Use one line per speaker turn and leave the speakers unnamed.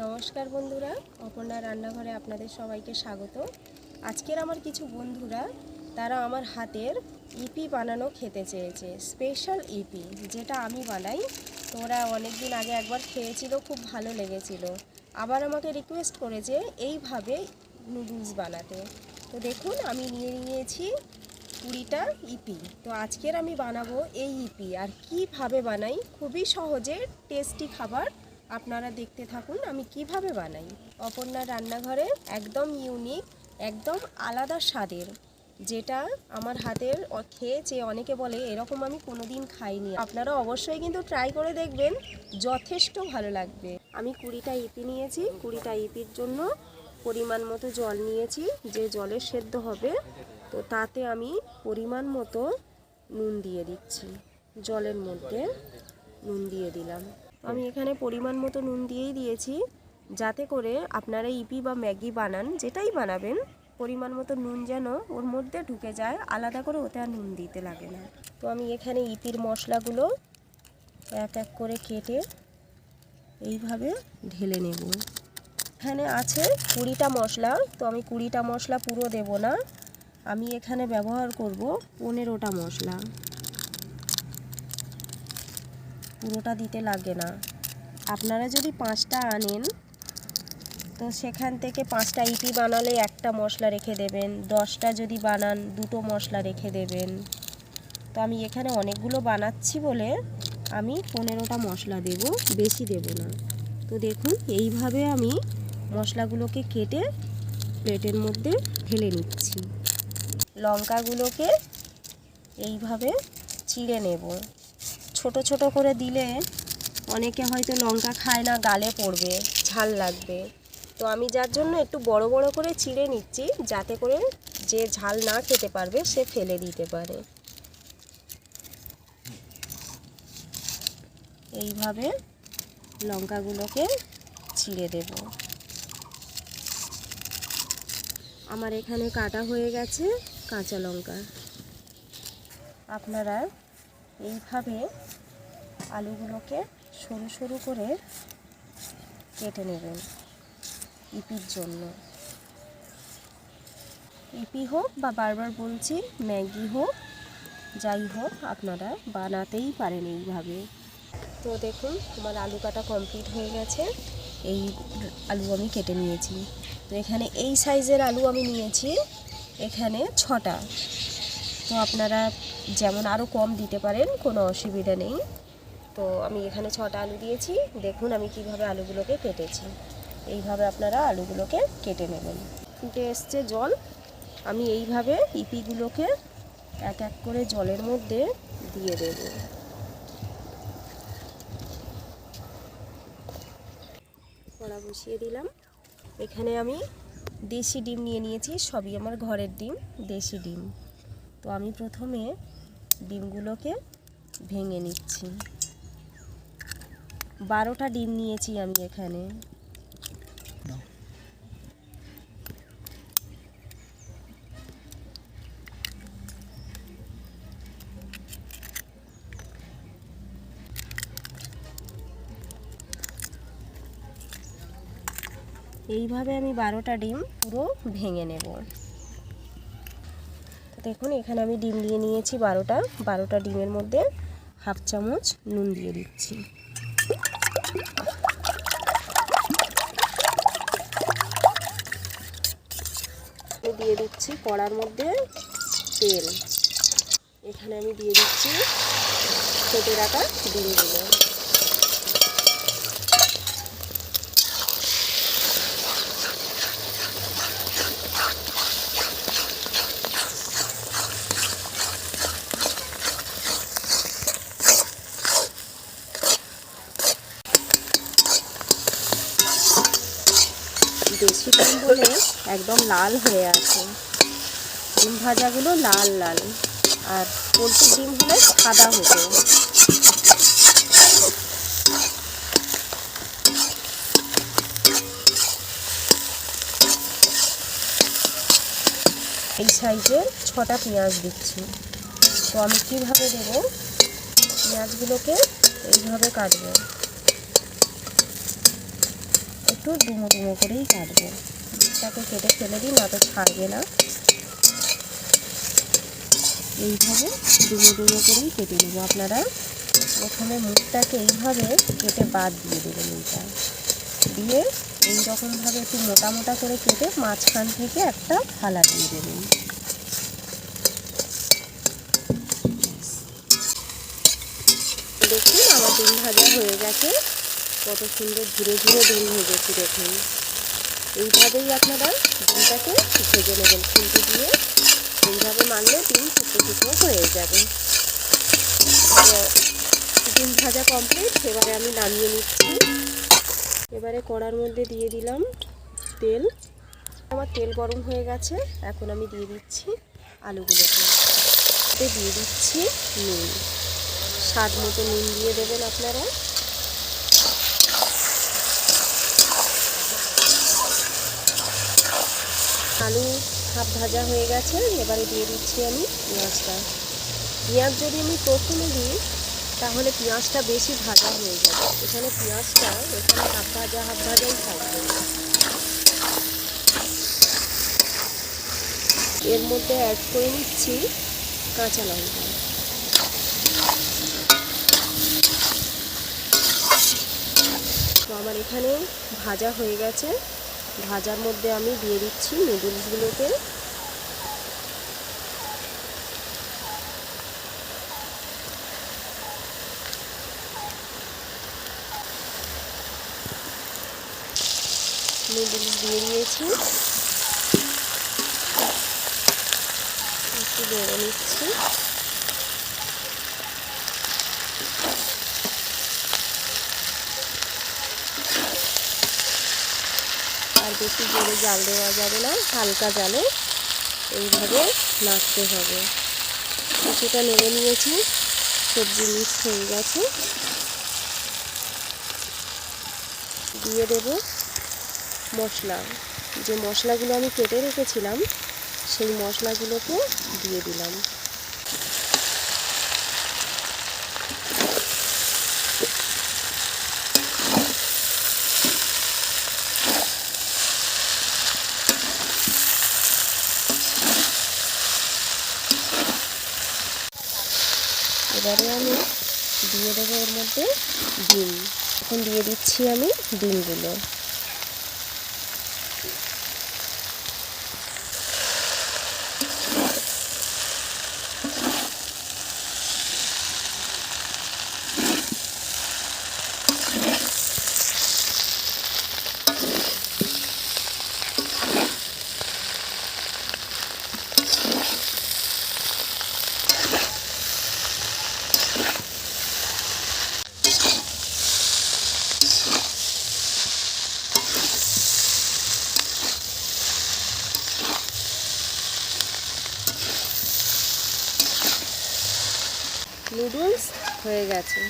নমস্কার বন্ধুরা, অপর্ণা রান্নাঘরে আপনাদের সবাইকে স্বাগত। আজকের আমার কিছু বন্ধুরা, তারা আমার হাতের ইপি বানানো খেতে চেয়েছে স্পেশাল ইপি, যেটা আমি বানাই। তো ওরা অনেক দিন আগে একবার খেয়েছিল, খুব ভালো লেগেছিল। আবার আমাকে রিকোয়েস্ট করেছে এইভাবে নুডলস বানাতে। তো দেখুন, আমি নিয়ে নিয়েছি কুড়িটা ইপি। তো আজকের আমি বানাবো এই ইপি, আর কীভাবে বানাই? খুবই সহজে টেস্টি খাবার আপনারা দেখতে থাকুন আমি কীভাবে বানাই। অপর্ণা রান্নাঘরে একদম ইউনিক একদম আলাদা স্বাদের, যেটা আমার হাতের অ- খেয়েছে অনেকে বলে, এরকম আমি কোনোদিন খাইনি। আপনারা অবশ্যই কিন্তু ট্রাই করে দেখবেন, যথেষ্ট ভালো লাগবে। আমি কুড়িটা ইপি নিয়েছি, কুড়িটা ইপির জন্য পরিমাণ মতো জল নিয়েছি, যে জলে সেদ্ধ হবে। তো তাতে আমি পরিমাণ মতো নুন দিয়ে দিচ্ছি। জলের মধ্যে নুন দিয়ে দিলাম। আমি এখানে পরিমাণ মতো নুন দিয়েই দিয়েছি, যাতে করে আপনারা ইপি বা ম্যাগি বানান, যেটাই বানাবেন, পরিমাণ মতো নুন যেন ওর মধ্যে ঢুকে যায়, আলাদা করে ওতে আর নুন দিতে লাগে না। তো আমি এখানে ইপির মশলাগুলো এক এক করে কেটে এইভাবে ঢেলে নেব। এখানে আছে কুড়িটা মশলা, তো আমি কুড়িটা মশলা পুরো দেব না। আমি এখানে ব্যবহার করব পনেরোটা মশলা। পুরোটা দিতে লাগে না। আপনারা যদি পাঁচটা আনেন, তো সেখান থেকে পাঁচটা ইপি বানালে একটা মশলা রেখে দেবেন, দশটা যদি বানান, দুটো মশলা রেখে দেবেন। তো আমি এখানে অনেকগুলো বানাচ্ছি বলে আমি পনেরোটা মশলা দেব, বেশি দেব না। তো দেখুন, এইভাবে আমি মশলাগুলোকে কেটে প্লেটের মধ্যে ঢেলে নিচ্ছি। লঙ্কাগুলোকে এইভাবে চিড়ে নেব। ছোট ছোট করে দিলে অনেকে হয়তো লঙ্কা খায় না, গালে পড়বে, ঝাল লাগবে। তো আমি যার জন্য একটু বড় বড় করে চিড়ে নিচ্ছি, যাতে করে যে ঝাল না খেতে পারবে, সে ফেলে দিতে পারে। এইভাবে লঙ্কাগুলোকে ছিঁড়ে দেব। আমার এখানে কাটা হয়ে গেছে কাঁচা লঙ্কা। আপনারা এইভাবে আলুগুলোকে সরু সরু করে কেটে নেবেন ইপির জন্য। ইপি হোক বা বারবার বলছি, ম্যাগি হোক, যাই হোক, আপনারা বানাতেই পারেন এইভাবে। তো দেখুন, আমার আলু কাটা কমপ্লিট হয়ে গেছে। এই আলু আমি কেটে নিয়েছি। তো এখানে এই সাইজের আলু আমি নিয়েছি। এখানে ছটা। তো আপনারা যেমন আরও কম দিতে পারেন, কোনো অসুবিধা নেই। তো আমি এখানে ছটা আলু দিয়েছি। দেখুন আমি কীভাবে আলুগুলোকে কেটেছি। এইভাবে আপনারা আলুগুলোকে কেটে নেবেন। ফুটে এসছে জল। আমি এইভাবে ইপিগুলোকে এক এক করে জলের মধ্যে দিয়ে দেব। কড়া বসিয়ে দিলাম। এখানে আমি দেশি ডিম নিয়ে নিয়েছি। সবই আমার ঘরের ডিম, দেশি ডিম। তো আমি প্রথমে ডিমগুলোকে ভেঙে নিচ্ছি। বারোটা ডিম নিয়েছি আমি এখানে। এইভাবে আমি বারোটা ডিম পুরো ভেঙে নেব। দেখুন, এখানে আমি ডিম দিয়ে নিয়েছি বারোটা। বারোটা ডিমের মধ্যে হাফ চামচ নুন দিয়ে দিচ্ছি। দিয়ে দিচ্ছি কড়ার মধ্যে তেল। এখানে আমি দিয়ে দিচ্ছি কেটে রাখা ডিমগুলো দেশি ডিম বলে একদম লাল হয়ে আছে। ডিম ভাজাগুলো লাল লাল। আর পোলট্রি ডিম হলে সাদা হতো এই সাইজে ছটা পেঁয়াজ দিচ্ছি। তো আমি কীভাবে দেবো? পেঁয়াজগুলোকে এইভাবে কাটবো। একটু ডুমো ডুমো করেই কাটবো। তাকে কেটে ফেলে দিই, না তো ছাড়বে না। এইভাবে ডুমো ডুমো করেই কেটে নেব। আপনারা প্রথমে মুখটাকে এইভাবে কেটে বাদ দিয়ে দেবেন এইটা। দিয়ে এই রকমভাবে একটু মোটা মোটা করে কেটে মাঝখান থেকে একটা ফালা দিয়ে দেবেন। দেখুন আমার ডিম ভাজা হয়ে গেছে। কত সুন্দর ধীরে ধীরে ডিম ভেজেছি, দেখুন। এইভাবেই আপনারা ডিমটাকে ভেজে নেবেন খুন্তি দিয়ে। এইভাবে মারলে ডিম শুকনো শুকনো হয়ে যাবে। ডিম ভাজা কমপ্লিট এবারে আমি নামিয়ে নিচ্ছি। এবারে কড়ার মধ্যে দিয়ে দিলাম তেল। আমার তেল গরম হয়ে গেছে। এখন আমি দিয়ে দিচ্ছি আলুগুলোকে দিয়ে দিচ্ছি নুন। স্বাদ মতো নুন দিয়ে দেবেন আপনারা। আলু হাফ ভাজা হয়ে গেছে, এবারে দিয়ে দিচ্ছি আমি পেঁয়াজটা। পেঁয়াজ যদি আমি প্রথমে দিই, তাহলে পেঁয়াজটা বেশি ভাজা হয়ে যাবে। এখানে পেঁয়াজটা এখানে হাফ ভাজা, হাফ ভাজাই থাকবে। এর মধ্যে অ্যাড করে নিচ্ছি কাঁচা লঙ্কা। তো আমার এখানে ভাজা হয়ে গেছে। ভাজার মধ্যে আমি দিয়ে দিচ্ছি নুডলসগুলোকে। নুডলস দিয়ে দিয়েছি। একটু বেড়ে নিচ্ছি। আর বেশি জোরে জাল দেওয়া যাবে না, হালকা জালে এইভাবে নাড়তে হবে। কিছুটা নেড়ে নিয়েছি, সবজি মিক্স হয়ে গেছে। দিয়ে দেব মশলা। যে মশলাগুলো আমি কেটে রেখেছিলাম, সেই মশলাগুলোকে দিয়ে দিলাম। এবারে আমি দিয়ে দেবো এর মধ্যে ডিম। এখন দিয়ে দিচ্ছি আমি ডিমগুলো। নুডলস হয়ে গেছে।